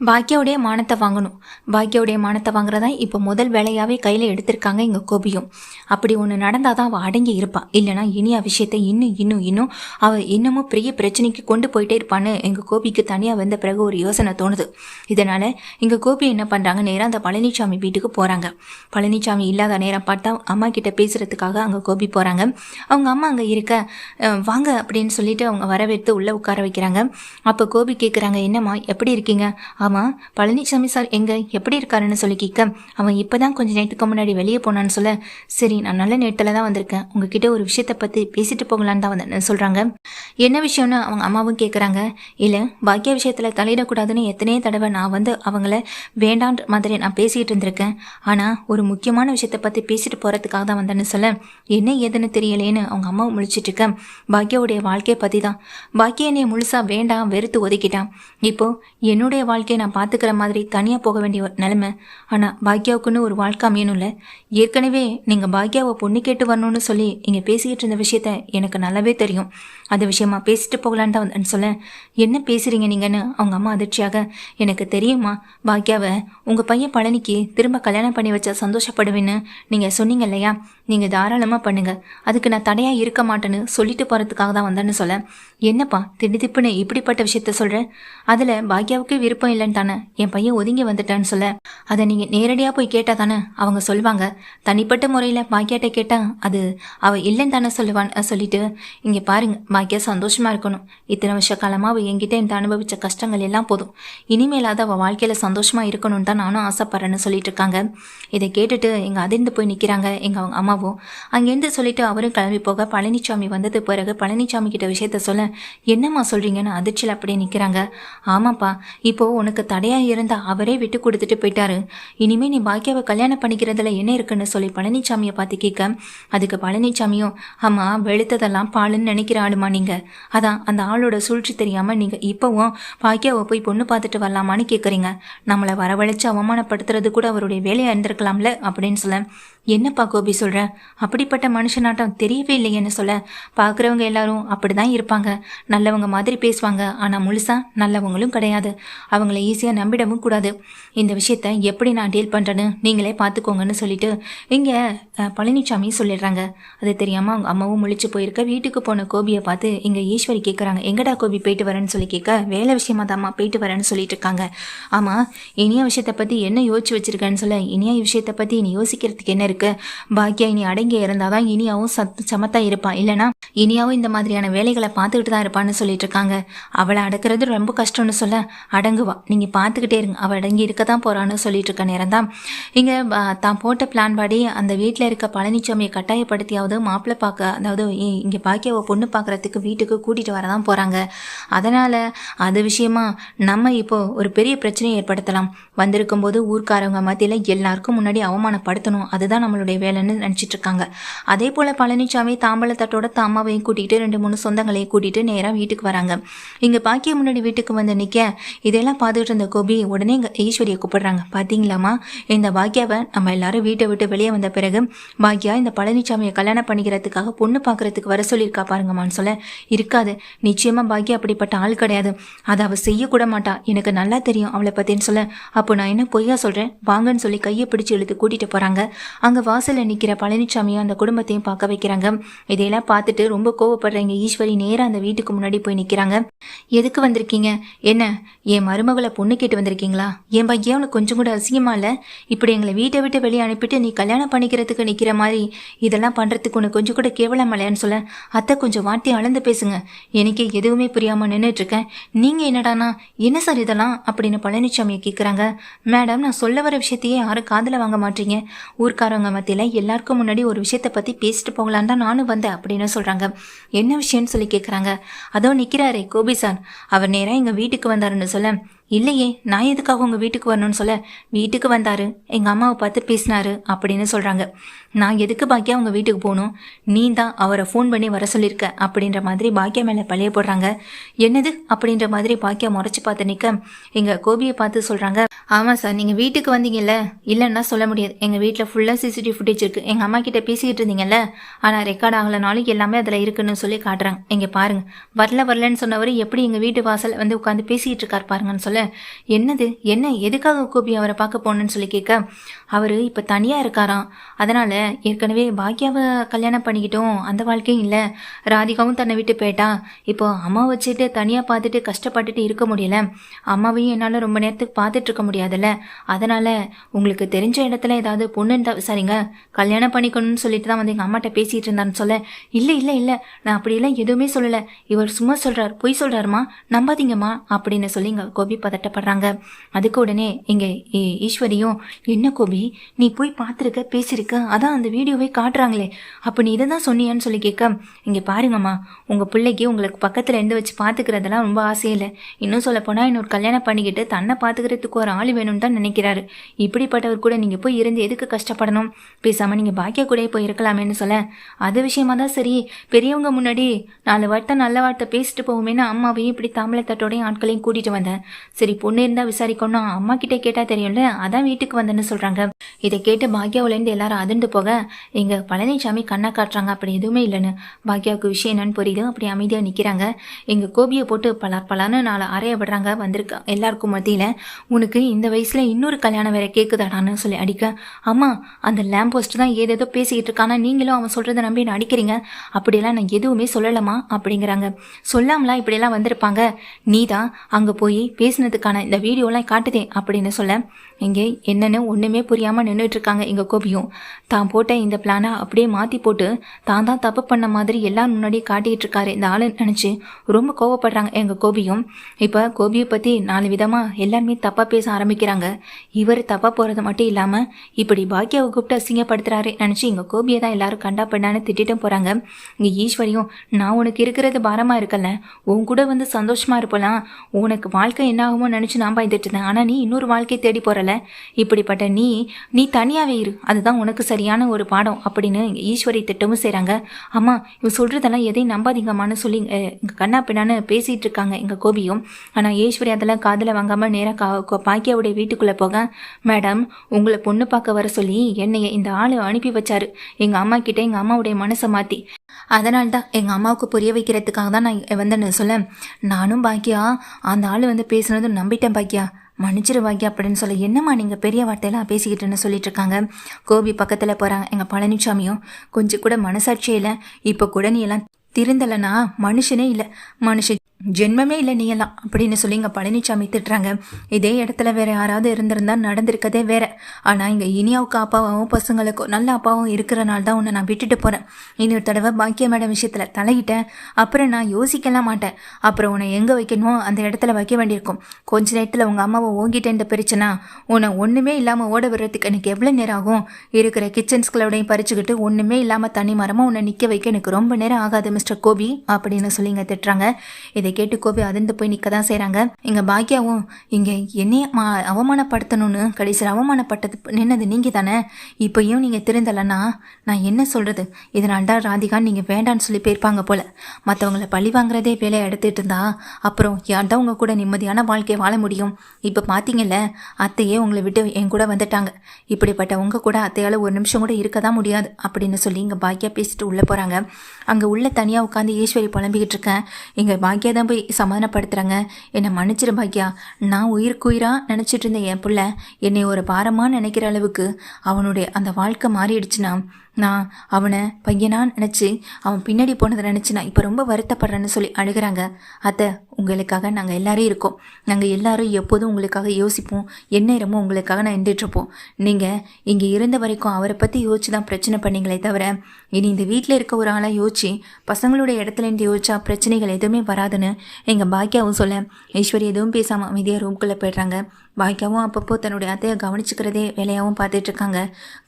பாக்கியாவுடைய மானத்தை வாங்கணும். பாக்கியாவுடைய மானத்தை வாங்குறதான் இப்போ முதல் வேலையாகவே கையில் எடுத்திருக்காங்க எங்கள் கோபியும். அப்படி ஒன்று நடந்தால் தான் அவள் அடங்கி இருப்பாள் இல்லைனா இனியா விஷயத்தை இன்னும் இன்னும் இன்னும் அவள் இன்னமும் பெரிய பிரச்சனைக்கு கொண்டு போயிட்டே இருப்பான்னு எங்கள் கோபிக்கு தனியாக வந்த பிறகு ஒரு யோசனை தோணுது. இதனால் எங்கள் கோபி என்ன பண்ணுறாங்க நேராக அந்த பழனிசாமி வீட்டுக்கு போகிறாங்க பழனிசாமி இல்லாத நேரம் பார்த்தா அம்மா கிட்ட பேசுகிறதுக்காக அங்கே கோபி போகிறாங்க அவங்க அம்மா அங்கே இருக்க வாங்க அப்படின்னு சொல்லிட்டு அவங்க வரவேற்று உள்ளே உட்கார வைக்கிறாங்க. அப்போ கோபி கேட்குறாங்க என்னம்மா எப்படி இருக்கீங்க? ஆமாம் பழனிசாமி சார் எங்கே? எப்படி இருக்காருன்னு சொல்லி கேட்க அவன் இப்போ தான் கொஞ்சம் நேரத்துக்கு முன்னாடி வெளியே போனான்னு சொல்ல சரி நான் நல்ல நேரத்தில் தான் வந்திருக்கேன். உங்ககிட்ட ஒரு விஷயத்தை பற்றி பேசிட்டு போகலான்னு தான் வந்தேன் சொல்கிறாங்க என்ன விஷயம்னு அவங்க அம்மாவும் கேட்குறாங்க இல்லை பாக்கிய விஷயத்தில் தலையிடக்கூடாதுன்னு எத்தனையோ தடவை நான் வந்து அவங்கள வேண்டான்ற மாதிரி நான் பேசிகிட்டு இருந்திருக்கேன். ஆனால் ஒரு முக்கியமான விஷயத்தை பற்றி பேசிட்டு போகிறதுக்காக தான் வந்தேன்னு சொல்ல என்ன ஏதுன்னு தெரியலேன்னு அவங்க அம்மாவும் முழிச்சிட்டு இருக்க பாக்கியாவுடைய வாழ்க்கையை பற்றி தான் பாக்கிய என்னை முழுசாக வேண்டாம் வெறுத்து ஒதுக்கிட்டான். இப்போது என்னுடைய வாழ்க்கை வாழ்க்கையை நான் பார்த்துக்கிற மாதிரி தனியாக போக வேண்டிய ஒரு நிலைமை. ஆனால் பாக்யாவுக்குன்னு ஒரு வாழ்க்கை அமையணும்ல ஏற்கனவே நீங்கள் பாக்யாவை பொண்ணு கேட்டு வரணும்னு சொல்லி இங்கே பேசிக்கிட்டு இருந்த விஷயத்த எனக்கு நல்லாவே தெரியும். அது விஷயமா பேசிட்டு போகலான்னு வந்தேன்னு சொல்ல என்ன பேசுகிறீங்க நீங்கன்னு அவங்க அம்மா அதிர்ச்சியாக எனக்கு தெரியுமா பாக்கியாவை உங்கள் பையன் பழனிக்கு திரும்ப கல்யாணம் பண்ணி வச்சா சந்தோஷப்படுவேன்னு நீங்கள் சொன்னீங்க இல்லையா? நீங்கள் தாராளமாக பண்ணுங்க. அதுக்கு நான் தடையாக இருக்க மாட்டேன்னு சொல்லிட்டு போகிறதுக்காக தான் வந்தேன்னு சொல்ல. என்னப்பா திடுதிப்புன்னு இப்படிப்பட்ட விஷயத்த சொல்கிறேன் அதில் பாக்கியாவுக்கு விருப்பம் இல்லைன்னு தானே என் பையன் ஒதுங்கி வந்துட்டான்னு சொல்ல. அதை நீங்கள் நேரடியாக போய் கேட்டால் தானே அவங்க சொல்லுவாங்க. தனிப்பட்ட முறையில் பாக்யாட்ட கேட்டால் அது அவள் இல்லைன்னு தானே சொல்லுவான்னு சொல்லிட்டு இங்கே பாருங்க பாக்கியா சந்தோஷமாக இருக்கணும் இத்தனை வருஷ காலமாக அவள் என்கிட்ட இந்த அனுபவித்த கஷ்டங்கள் எல்லாம் போதும் இனிமேலாவது அவள் வாழ்க்கையில் சந்தோஷமாக இருக்கணும்னு தான் நானும் ஆசைப்பட்றேன்னு சொல்லிட்டு இருக்காங்க இதை கேட்டுட்டு எங்கள் அதிர்ந்து போய் நிற்கிறாங்க எங்கள் அவங்க அம்மாவும் அங்கேருந்து சொல்லிட்டு அவரும் கிளம்பி போக பழனிசாமி வந்தது பிறகு பழனிசாமி கிட்ட விஷயத்த சொல்ல என்னம்மா சொல்கிறீங்கன்னு அதிர்ச்சியில் அப்படியே நிற்கிறாங்க ஆமாப்பா இப்போ உனக்கு தடையாக இருந்த அவரே விட்டு கொடுத்துட்டு போயிட்டாரு இனிமே நீ பாக்கியாவை கல்யாணம் பண்ணிக்கிறதுல என்ன இருக்குன்னு சொல்லி பழனிசாமியை பார்த்து கேட்க அதுக்கு பழனிசாமியும் ஆமாம் வெளுத்ததெல்லாம் பாலுன்னு நினைக்கிற ஆளுமா நீங்க? அதான் அந்த ஆளோட சூழ்ச்சி தெரியாம நீங்க இப்போவும் பாக்கியாவை போய் பொண்ணு பார்த்துட்டு வரலாமான்னு கேட்குறீங்க நம்மளை வரவழைச்சு அவமானப்படுத்துறது கூட அவருடைய வேலையாக இருந்திருக்கலாம்ல அப்படின்னு சொல்ல என்னப்பா கோபி சொல்ற? அப்படிப்பட்ட மனுஷனாட்டம் தெரியவே இல்லையேன்னு சொல்ல. பார்க்குறவங்க எல்லாரும் அப்படிதான் இருப்பாங்க. நல்லவங்க மாதிரி பேசுவாங்க. ஆனால் முழுசா நல்லவங்களும் கிடையாது. அவங்கள ஈஸியாக நம்பிடவும் கூடாது. இந்த விஷயத்த எப்படி நான் டீல் பண்ணுறேன்னு நீங்களே பார்த்துக்கோங்கன்னு சொல்லிட்டு இங்கே பழனிசாமி சொல்லிடுறாங்க. அது தெரியாமல் அவங்க அம்மாவும் முழிச்சு போயிருக்க வீட்டுக்கு போன கோபியை பார்த்து இங்கே ஈஸ்வரி கேட்குறாங்க எங்கடா கோபி போயிட்டு வரேன்னு சொல்லி கேட்க வேலை விஷயமா தாம்மா போயிட்டு வரேன்னு சொல்லிட்டு இருக்காங்க. ஆமாம் இனியா விஷயத்தை பற்றி என்ன யோசிச்சு வச்சிருக்கேன்னு சொல்ல இனியா விஷயத்தை பற்றி நீ யோசிக்கிறதுக்கு என்ன இருக்கு. பாக்கியா இனி அடங்கி இருந்தால் தான் இனியாவும் சத் சமத்தா இருப்பான் இல்லைனா இனியாவும் இந்த மாதிரியான வேலைகளை பார்த்துக்கிட்டு தான் இருப்பான்னு சொல்லிட்டு இருக்காங்க. அவளை அடக்கிறது ரொம்ப கஷ்டம்னு சொல்ல அடங்குவா. நீங்கள் பார்த்துக்கிட்டே இருங்க. அவள் அடங்கி இருக்க தான் போகிறான்னு சொல்லிட்டு இருக்க நேரம் தான் இங்கே தான் போட்ட பிளான் படி அந்த வீட்டில் இருக்க பழனிசாமியை கட்டாயப்படுத்தியாவது மாப்பிள்ளை பார்க்க அதாவது இ- இங்கே பாக்கியாவை பொண்ணு பார்க்குறதுக்கு வீட்டுக்கு கூட்டிகிட்டு வர தான் போகிறாங்க அதனால் அது விஷயமா நம்ம இப்போ ஒரு பெரிய பிரச்சனையை ஏற்படுத்தலாம். வந்திருக்கும் போது ஊர்க்காரவங்க மத்தியில் எல்லாருக்கும் முன்னாடி அவமானப்படுத்தணும். அதுதான் நம்மளுடைய வேலைன்னு நினச்சிட்டு இருக்காங்க அதே போல் பழனிசாமி தாம்பழத்தட்டோட தாமாவையும் அம்மாவையும் கூட்டிகிட்டு ரெண்டு மூணு சொந்தங்களையும் கூட்டிகிட்டு நேராக வீட்டுக்கு வராங்க. இங்கே பாக்கிய முன்னாடி வீட்டுக்கு வந்து நிற்க இதெல்லாம் பார்த்துக்கிட்டு இருந்த கோபி உடனே இங்கே ஈஸ்வரியை கூப்பிடுறாங்க. பார்த்தீங்களாம்மா இந்த பாக்கியாவை நம்ம எல்லாரும் வீட்டை விட்டு வெளியே வந்த பிறகு பாக்கியா இந்த பழனிசாமியை கல்யாணம் பண்ணிக்கிறதுக்காக பொண்ணு பார்க்கறதுக்கு வர சொல்லியிருக்கா பாருங்கம்மான்னு சொல்ல இருக்காது. நிச்சயமாக பாக்கியா அப்படிப்பட்ட ஆள் கிடையாது. அதை அவள் செய்யக்கூட மாட்டா. எனக்கு நல்லா தெரியும் அவளை பற்றின்னு சொல்ல. அப்போ நான் என்ன பொய்யா சொல்கிறேன் வாங்கன்னு சொல்லி கையை பிடிச்சி இழுத்து கூட்டிகிட்டு போகிறாங்க அங்கே அங்கே வாசலில் நிற்கிற பழனிசாமியும் அந்த குடும்பத்தையும் பார்க்க வைக்கிறாங்க. இதையெல்லாம் பார்த்துட்டு ரொம்ப கோவப்படுறீங்க. ஈஸ்வரி நேராக அந்த வீட்டுக்கு முன்னாடி போய் நிற்கிறாங்க எதுக்கு வந்திருக்கீங்க? என்ன? என் மருமகளை பொண்ணு கேட்டு வந்திருக்கீங்களா? என் பையன் உனக்கு கொஞ்சம் கூட அசிங்கமா இல்லை? இப்படி எங்களை வீட்டை விட்டு வெளியே அனுப்பிட்டு நீ கல்யாணம் பண்ணிக்கிறதுக்கு நிற்கிற மாதிரி இதெல்லாம் பண்ணுறதுக்கு உனக்கு கொஞ்சம் கூட கேவலம் சொல்ல அத்தை கொஞ்சம் வார்த்தை அளந்து பேசுங்க. எனக்கு எதுவுமே புரியாமல் நின்றுட்டுருக்கேன் நீங்கள் என்னடானா? என்ன சார் இதெல்லாம்? அப்படின்னு பழனிசாமியை கேட்குறாங்க மேடம் நான் சொல்ல வர விஷயத்தையே யாரும் காதில் வாங்க மாட்டீங்க. ஊர்க்காரவங்க மத்தியில் எல்லாருக்கும் முன்னாடி ஒரு விஷயத்தை பற்றி பேசிட்டு போகலான்னு தான் நானும் வந்தேன் அப்படின்னு சொல்கிறாங்க என்ன விஷயம்னு சொல்லி கேட்குறாங்க அதோ நிற்கிறாரே கோபி சார் அவர் நேராக எங்கள் வீட்டுக்கு வந்தாருன்னு சொல்ல இல்லையே நான் எதுக்காக உங்கள் வீட்டுக்கு வரணும்னு சொல்ல? வீட்டுக்கு வந்தாரு எங்கள் அம்மாவை பார்த்து பேசினாரு அப்படின்னு சொல்கிறாங்க நான் எதுக்கு பாக்கியா உங்கள் வீட்டுக்கு போகணும்? நீ தான் அவரை ஃபோன் பண்ணி வர சொல்லியிருக்க அப்படின்ற மாதிரி பாக்கியா மேலே பழைய போடுறாங்க. என்னது அப்படின்ற மாதிரி பாக்கியா முறைச்சி பார்த்து நிற்க எங்கள் கோபியை பார்த்து சொல்கிறாங்க ஆமாம் சார் நீங்கள் வீட்டுக்கு வந்தீங்கல்ல? இல்லைன்னா சொல்ல முடியாது. எங்கள் வீட்டில் ஃபுல்லாக சிசிடிவி ஃபுட்டேஜ் இருக்குது எங்கள் அம்மா கிட்ட பேசிக்கிட்டு இருந்தீங்கல்ல? ஆனால் ரெக்கார்ட் ஆகலைனாலும் எல்லாமே அதில் இருக்குன்னு சொல்லி காட்டுறாங்க. இங்கே பாருங்கள் வரல வரலன்னு சொன்னவர் எப்படி எங்கள் வீட்டு வாசல் வந்து உட்காந்து பேசிக்கிட்டு இருக்கார் பாருங்கன்னு சொல்ல. என்னது? என்ன? எதுக்காக கோபி அவரை பார்க்க போகணுன்னு சொல்லி கேட்க அவர் இப்போ தனியாக இருக்காராம். அதனால் ஏற்கனவே பாக்யாவை கல்யாணம் பண்ணிக்கிட்டோம். அந்த வாழ்க்கையும் இல்லை. ராதிகாவும் தன்னை விட்டு போயிட்டா. இப்போ அம்மா வச்சுட்டு தனியாக பார்த்துட்டு கஷ்டப்பட்டுட்டு இருக்க முடியல. அம்மாவையும் என்னால் ரொம்ப நேரத்துக்கு பார்த்துட்டு இருக்க முடியாதுல்ல. அதனால் உங்களுக்கு தெரிஞ்ச இடத்துல ஏதாவது பொண்ணு இருந்தால் விசாரிங்க. கல்யாணம் பண்ணிக்கணும்னு சொல்லிட்டு தான் வந்து எங்கள் அம்மாட்ட பேசிகிட்டு இருந்தான்னு சொல்ல. இல்லை இல்லை இல்லை. நான் அப்படியெல்லாம் எதுவுமே சொல்லலை. இவர் சும்மா சொல்கிறார் பொய் சொல்கிறாருமா நம்பாதீங்கம்மா. அப்படின்னு சொல்லி இங்கே கோபி பதட்டப்படுறாங்க. அதுக்கு உடனே இங்கே ஈஸ்வரியும் என்ன கோபி நீ போய் பார்த்துருக்க பேசியிருக்க? அதான் அந்த வீடியோவே காட்டுறாங்களே. அப்போ நீ இதை தான் சொன்னியான்னு சொல்லி கேட்க இங்கே பாருங்கம்மா உங்கள் பிள்ளைக்கு உங்களுக்கு பக்கத்தில் இருந்து வச்சு பார்த்துக்கிறதெல்லாம் ரொம்ப ஆசையில்லை இன்னும் சொல்ல போனால் இன்னொரு கல்யாணம் பண்ணிக்கிட்டு தன்னை பார்த்துக்கிறதுக்கு ஒரு ஆள் வேணும்னு தான் நினைக்கிறாரு. இப்படிப்பட்டவர் கூட நீங்கள் போய் இருந்து எதுக்கு கஷ்டப்படணும்? பேசாமல் நீங்கள் பாக்கியா கூட போய் இருக்கலாமேன்னு சொல்ல. அது விஷயமா தான் சரி. பெரியவங்க முன்னாடி நாலு வார்த்தை நல்ல வார்த்தை பேசிட்டு போவோமேனு அம்மாவையும் இப்படி தாம்பளத்தட்டோடையும் ஆட்களையும் கூட்டிகிட்டு வந்தேன். சரி பொண்ணு இருந்தால் விசாரிக்கணும். அம்மா கிட்டே கேட்டால் தெரியும்ல அதான் வீட்டுக்கு வந்தேன்னு சொல்கிறாங்க இதை கேட்டு பாக்யாவிலேருந்து எல்லாரும் அதிர்ந்து போக எங்கள் பழனிசாமி கண்ணா காட்டுறாங்க. அப்படி எதுவுமே இல்லைன்னு பாக்யாவுக்கு விஷயம் என்னன்னு புரியுது. அப்படி அமைதியாக நிற்கிறாங்க எங்கள் கோபியை போட்டு பலார் பலான்னு நாலு அறைய விடுறாங்க. வந்திருக்க எல்லாருக்கும் மத்தியில் உனக்கு இந்த வயசில் இன்னொரு கல்யாணம் வேற கேட்குதாடான்னு சொல்லி அடிக்க அம்மா அந்த லேம்ப் போஸ்ட் தான் ஏதேதோ பேசிக்கிட்டு இருக்கானா? நீங்களும் அவன் சொல்கிறத நம்பி என்ன அடிக்கிறீங்க? அப்படியெல்லாம் நான் எதுவுமே சொல்லலாமா அப்படிங்கிறாங்க. சொல்லாமலாம் இப்படியெல்லாம் வந்திருப்பாங்க? நீ தான் அங்கே போய் பேசின பேசினதுக்கான இந்த வீடியோலாம் காட்டுதே அப்படின்னு சொல்ல இங்கே என்னென்னு ஒன்றுமே புரியாமல் நின்றுட்டு இருக்காங்க எங்கள் கோபியும். தான் போட்ட இந்த பிளானை அப்படியே மாற்றி போட்டு தான் தான் தப்பு பண்ண மாதிரி எல்லாம் முன்னாடி காட்டிகிட்டு இருக்காரு இந்த ஆளு நினச்சி ரொம்ப கோவப்படுறாங்க எங்கள் கோபியும். இப்போ கோபியை பற்றி நாலு விதமாக எல்லாருமே தப்பாக பேச ஆரம்பிக்கிறாங்க. இவர் தப்பாக போகிறது மட்டும் இல்லாமல் இப்படி பாக்கியாவை கூப்பிட்டு அசிங்கப்படுத்துறாரு நினச்சி எங்கள் கோபியை தான் எல்லாரும் கண்டா பண்ணான்னு திட்டிட்டும் போகிறாங்க இங்கே ஈஸ்வரியும் நான் உனக்கு இருக்கிறது பாரமாக இருக்கல உன் கூட வந்து சந்தோஷமாக இருப்பலாம் உனக்கு வாழ்க்கை என்ன ஆகுமோ நினச்சி நான் பயந்துட்டு இருந்தேன். ஆனால் நீ இன்னொரு வாழ்க்கை தேடி போகிறல இப்படிப்பட்ட நீ நீ தனியாகவே இரு. அதுதான் உனக்கு சரியான ஒரு பாடம் அப்படின்னு ஈஸ்வரி திட்டமும் செய்கிறாங்க அம்மா இவன் சொல்கிறதெல்லாம் எதையும் நம்பாதீங்கம்மான்னு சொல்லி எங்கள் கண்ணா பின்னான்னு பேசிகிட்டு இருக்காங்க எங்கள் கோபியும். ஆனால் ஈஸ்வரி அதெல்லாம் காதில் வாங்காமல் நேராக கா பாக்கியாவுடைய வீட்டுக்குள்ளே போக மேடம் உங்களை பொண்ணு பார்க்க வர சொல்லி என்னைய இந்த ஆள் அனுப்பி வச்சாரு. எங்கள் அம்மா கிட்டே எங்கள் அம்மாவுடைய மனசை மாற்றி அதனால தான் எங்கள் அம்மாவுக்கு புரிய வைக்கிறதுக்காக தான் நான் வந்தேன்னு சொல்ல நானும் பாக்கியா அந்த ஆள் வந்து பேசுனதும் நம்பிட்டேன் பாக்கியா மன்னிச்சிரு பாக்கியா அப்படின்னு சொல்ல என்னம்மா நீங்கள் பெரிய வார்த்தையெல்லாம் பேசிக்கிட்டுன்னு சொல்லிட்டு இருக்காங்க கோபி பக்கத்தில் போகிறாங்க எங்கள் பழனிசாமியும் கொஞ்சம் கூட மனசாட்சியே இல்லை இப்போ கூட நீ எல்லாம் திருந்தலைனா மனுஷனே இல்லை. மனுஷன் ஜென்மமே இல்லை நீ எல்லாம் அப்படின்னு சொல்லி இங்கே பழனிசாமி திட்டுறாங்க. இதே இடத்துல வேற யாராவது இருந்திருந்தா நடந்திருக்கதே வேற. ஆனால் இங்கே இனியாவுக்கு அப்பாவும் பசங்களுக்கும் நல்ல அப்பாவும் இருக்கிறனால தான் உன்னை நான் விட்டுட்டு போகிறேன் இன்னொரு தடவை பாக்கிய மேடம் விஷயத்தில் தலையிட்டேன். அப்புறம் நான் யோசிக்கலாம் மாட்டேன். அப்புறம் உன்னை எங்கே வைக்கணுமோ அந்த இடத்துல வைக்க வேண்டியிருக்கும். கொஞ்ச நேரத்தில் உங்கள் அம்மாவை ஓங்கிட்டே இந்த பிரச்சனை. உன்னை ஒன்றுமே இல்லாமல் ஓட விடுறதுக்கு எனக்கு எவ்வளோ நேரம் ஆகும்? இருக்கிற கிச்சன்ஸ்களோடையும் பறிச்சுக்கிட்டு ஒன்றுமே இல்லாமல் தனி மரமாக உன்னை நிற்க வைக்க எனக்கு ரொம்ப நேரம் ஆகாது மிஸ்டர் கோபி. அப்படின்னு சொல்லி இங்கே திட்டுறாங்க. இதை கேட்டு கோபி அதிர்ந்து போய் நிற்க தான் செய்கிறாங்க இங்கே பாக்கியாவும் இங்கே என்னைய மா அவமானப்படுத்தணும்னு கடைசியில் அவமானப்பட்டது நின்னது நீங்கள் தானே இப்போயும் நீங்கள் திருந்தலைன்னா நான் என்ன சொல்கிறது இதனால தான் ராதிகா நீங்கள் வேண்டான்னு சொல்லி போயிருப்பாங்க போல். மற்றவங்களை பழி வாங்குறதே வேலையை எடுத்துகிட்டு இருந்தா அப்புறம் யார் தான் உங்கள் கூட நிம்மதியான வாழ்க்கையை வாழ முடியும்? இப்போ பார்த்தீங்கல்ல அத்தையே உங்களை விட்டு என் கூட வந்துட்டாங்க. இப்படிப்பட்ட உங்கள் கூட அத்தையால் ஒரு நிமிஷம் கூட இருக்க தான் முடியாது அப்படின்னு சொல்லி இங்கே பாக்கியா பேசிட்டு உள்ளே போகிறாங்க அங்கே உள்ள தனியாக உட்காந்து ஈஸ்வரி புலம்பிக்கிட்டு இருக்கேன். எங்கள் பாக்கியா தான் போய் சமாதானப்படுத்துகிறாங்க என்னை மன்னிச்சிரு பாக்கியா. நான் உயிருக்கு உயிராக நினச்சிட்டு இருந்த என் பிள்ளை என்னை ஒரு பாரமாக நினைக்கிற அளவுக்கு அவனுடைய அந்த வாழ்க்கை மாறிடுச்சுன்னா நான் அவனை பையனான்னு நினச்சி அவன் பின்னாடி போனதை நினச்சி நான் இப்போ ரொம்ப வருத்தப்படுறேன்னு சொல்லி அழுகிறாங்க. அத்தை உங்களுக்காக நாங்கள் எல்லோரும் இருக்கோம். நாங்கள் எல்லாரும் எப்போதும் உங்களுக்காக யோசிப்போம். எந்நேரமும் உங்களுக்காக நான் இருந்துட்டுருப்போம் நீங்கள் இங்கே இருந்த வரைக்கும் அவரை பற்றி யோசிச்சு தான் பிரச்சனை பண்ணீங்களே தவிர இனி இந்த வீட்டில் இருக்க ஒரு ஆளாக யோசிச்சு பசங்களோட இடத்துல இருந்து யோசிச்சா பிரச்சனைகள் எதுவுமே வராதுன்னு எங்கள் பாக்கியாவும் சொல்ல ஈஸ்வரி எதுவும் பேசாமல் அமைதியாக ரூம்குள்ளே போயிடுறாங்க. பாக்கியாவும் அப்பப்போ தன்னுடைய அத்தையை கவனிச்சுக்கிறதே வேலையாகவும் பார்த்துட்ருக்காங்க.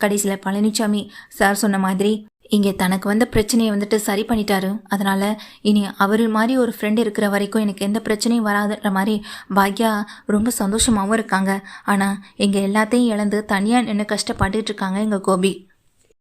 கடைசியில் பழனிசாமி சார் சொன்ன மாதிரி இங்கே தனக்கு வந்த பிரச்சனையை வந்துட்டு சரி பண்ணிட்டாரு. அதனால் இனி அவர் மாதிரி ஒரு ஃப்ரெண்டு இருக்கிற வரைக்கும் எனக்கு எந்த பிரச்சனையும் வராதுன்ற மாதிரி பாக்யா ரொம்ப சந்தோஷமாகவும் இருக்காங்க. ஆனால் இங்கே எல்லாத்தையும் இழந்து தனியாக நின்று கஷ்டப்பட்டுட்டு இருக்காங்க எங்கள் கோபி.